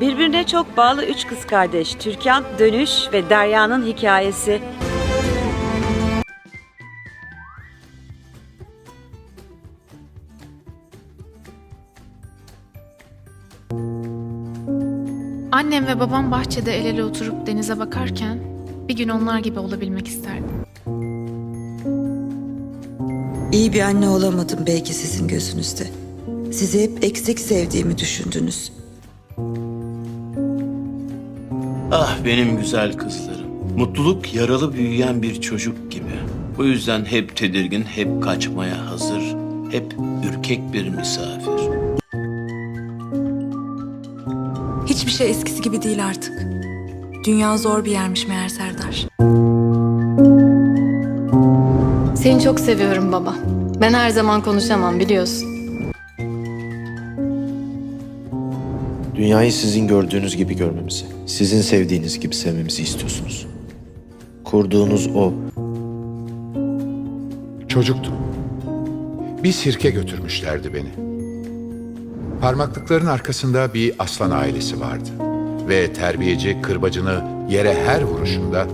Birbirine çok bağlı üç kız kardeş Türkan, Dönüş ve Derya'nın hikayesi. Annem ve babam bahçede el ele oturup denize bakarken bir gün onlar gibi olabilmek isterdim. İyi bir anne olamadım belki sizin gözünüzde. Sizi hep eksik sevdiğimi düşündünüz. Ah benim güzel kızlarım. Mutluluk yaralı büyüyen bir çocuk gibi. Bu yüzden hep tedirgin, hep kaçmaya hazır, hep ürkek bir misafir. Hiçbir şey eskisi gibi değil artık. Dünya zor bir yermiş meğer Serdar. Seni çok seviyorum baba. Ben her zaman konuşamam biliyorsun. Dünyayı sizin gördüğünüz gibi görmemizi, sizin sevdiğiniz gibi sevmemizi istiyorsunuz. Kurduğunuz o Çocuktum. Bir sirke götürmüşlerdi beni. Parmaklıkların arkasında bir aslan ailesi vardı. Ve terbiyeci kırbacını yere her vuruşunda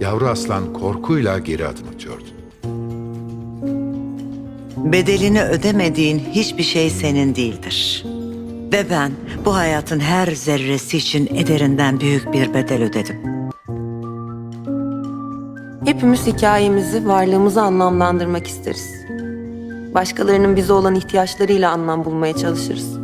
yavru aslan korkuyla geri adım atıyordu. Bedelini ödemediğin hiçbir şey senin değildir. Ve ben bu hayatın her zerresi için ederinden büyük bir bedel ödedim. Hepimiz hikayemizi, varlığımızı anlamlandırmak isteriz. Başkalarının bize olan ihtiyaçlarıyla anlam bulmaya çalışırız.